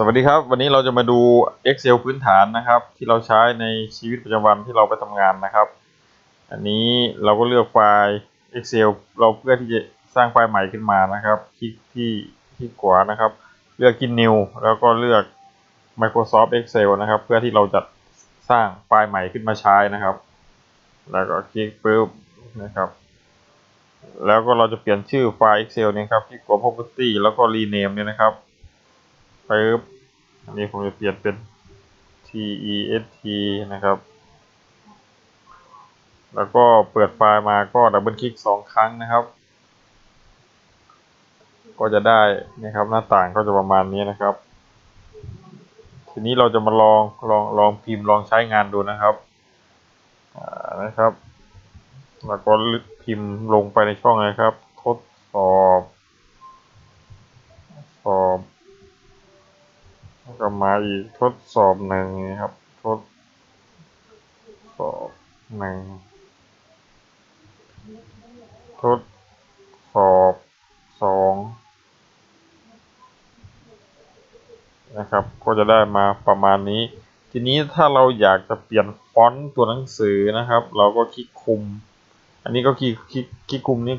สวัสดีครับ วันนี้เราจะมาดู Excel พื้นฐานนะครับ ที่เราใช้ในชีวิตประจำวันที่เราไปทำงานนะครับ อันนี้เราก็เลือกไฟล์ Excel เราเพื่อที่จะสร้างไฟล์ใหม่ขึ้นมานะครับ คลิกที่ที่ขวานะครับ เลือกกิน New แล้วก็เลือก Microsoft Excel นะครับ เพื่อที่เราจะสร้างไฟล์ใหม่ขึ้นมาใช้นะครับ แล้วก็คลิกปุ๊บนะครับแล้วก็เราจะเปลี่ยนชื่อไฟล์ Excel นี้ครับที่กด property แล้วก็ rename เนี่ยนะครับ ปึ๊บอันนี้ผมจะเปลี่ยนเป็น t e s t นะครับ แล้วก็เปิดไฟล์มาก็ดับเบิลคลิกสองครั้งนะครับ ก็จะได้นะครับหน้าต่างก็จะประมาณนี้นะครับ ทีนี้เราจะมาลองลองลองพิมพ์ลองใช้งานดูนะครับนะครับ แล้วก็พิมพ์ลงไปในช่องนะครับ ทดสอบสอบ แล้วก็มาอีกทดสอบหนึ่งครับ ทดสอบหนึ่งทดสอบสองนะครับ ก็จะได้มาประมาณนี้ ทีนี้ถ้าเราอยากจะเปลี่ยนฟอนต์ตัวหนังสือนะครับ เราก็คลิกคุม อันนี้ก็คลิกคลิกคลิกคุมนี่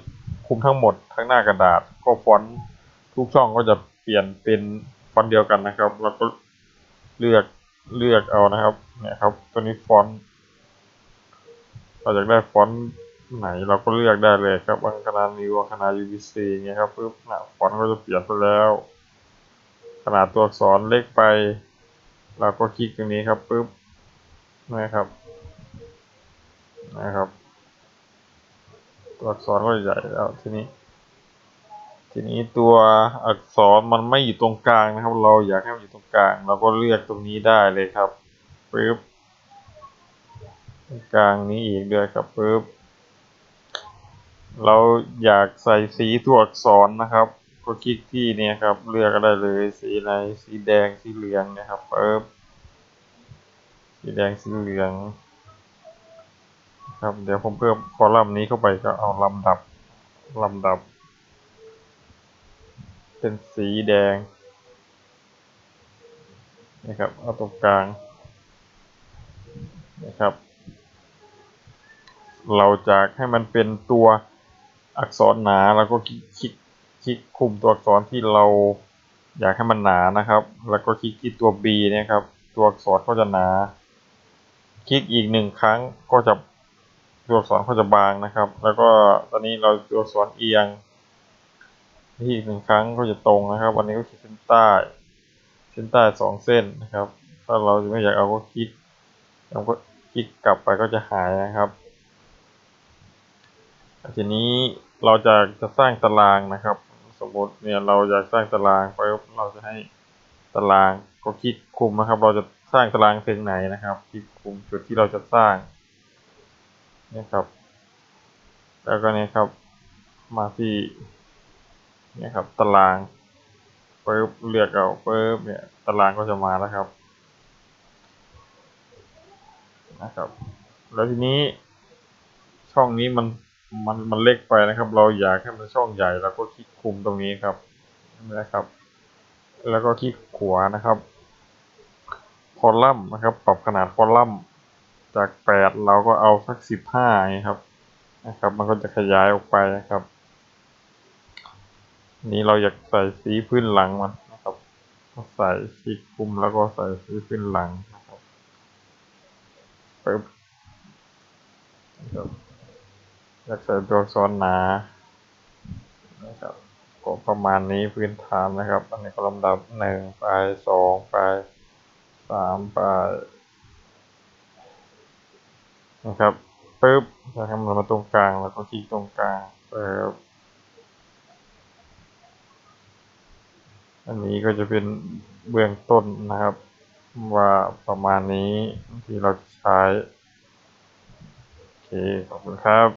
คุมทั้งหมดทั้งหน้ากระดาษ ก็ฟอนต์ทุกช่องก็จะเปลี่ยนเป็น อนต์เดียวกันนะครับแล้วก็เลือกเลือกเอานะครับ เนี่ยครับ ตัวนี้ฟอนต์เราอยากได้ฟอนต์ไหนเราก็เลือกได้เลยครับอังคณานิวอังคณา UBC เงี้ยครับปึ๊บนะฟอนต์ก็จะเปลี่ยนไปแล้ว ขนาดตัวอักษรเล็กไป เราก็คลิกตรงนี้ครับปึ๊บนะครับนะครับ ตัวอักษรก็ใหญ่แล้วทีนี้ ทีนี้ตัวอักษรมันไม่อยู่ตรงกลางนะครับ เราอยากให้มันอยู่ตรงกลาง เราก็เลือกตรงนี้ได้เลยครับปึ๊บตรงกลางนี้อีกด้วยครับปึ๊บเราอยากใส่สีตัวอักษรนะครับ ก็คลิกที่นี่ครับ เลือกก็ได้เลยสีไหนสีแดงสีเหลืองนะครับปึ๊บสีแดงสีเหลือง ครับ เดี๋ยวผมเพิ่มคอลัมน์นี้เข้าไปก็เอาลำดับลำดับ เป็นสีแดงนะครับเอาตรงกลางนะครับ เราจะให้มันเป็นตัวอักษรหนาแล้วก็คลิกคลิกคลิกคุมตัวอักษรที่เราอยากให้มันหนานะครับ แล้วก็คลิกที่ตัว B นะครับ ตัวอักษรก็จะหนา คลิกอีกหนึ่งครั้งก็จะตัวอักษรก็จะบางนะครับ แล้วก็ตอนนี้เราตัวอักษรเอียง ที่อีกหนึ่งครั้งก็จะตรงนะครับ วันนี้ก็ขีดเส้นใต้ เส้นใต้สองเส้นนะครับ ถ้าเราไม่อยากเอาก็คลิกเราก็คลิกกลับไปก็จะหายนะครับทีนี้เราจะจะสร้างตารางนะครับ สมมติเนี่ยเราอยากสร้างตารางไปเราจะให้ตารางก็คลิกคุมนะครับ เราจะสร้างตารางถึงไหนนะครับ คลิกคุมจุดที่เราจะสร้างนี่ครับ แล้วก็นี่ครับมาที่ นี่ครับ ตารางปึ๊บเลือกเอาปึ๊บเนี่ยตารางก็จะมาแล้วครับนะครับ แล้วทีนี้ช่องนี้มันมันมันเล็กไปนะครับ เราอยากให้มันช่องใหญ่เราก็คลิกคุมตรงนี้ครับนะครับ แล้วก็คลิกขวานะครับ คอลัมน์นะครับ ปรับขนาดคอลัมน์จากแปดเราก็เอาสักสิบห้าครับนะครับ มันก็จะขยายออกไปนะครับ นี้เราอยากใส่สีพื้นหลังมันนะครับก็ใส่คลิกคุมแล้วก็ใส่สีพื้นหลังนะครับปึ๊บอยากใส่ตัวอักษรหนานะครับก็ประมาณนี้พื้นฐานนะครับ อันนี้ก็ลำดับหนึ่งไปสองไปสามไปนะครับปึ๊บจะทำมันมาตรงกลางแล้วก็คลิกตรงกลางปึ๊บ อันนี้ก็จะเป็นเบื้องต้นนะครับ ว่าประมาณนี้ที่เราใช้ โอเค ขอบคุณครับ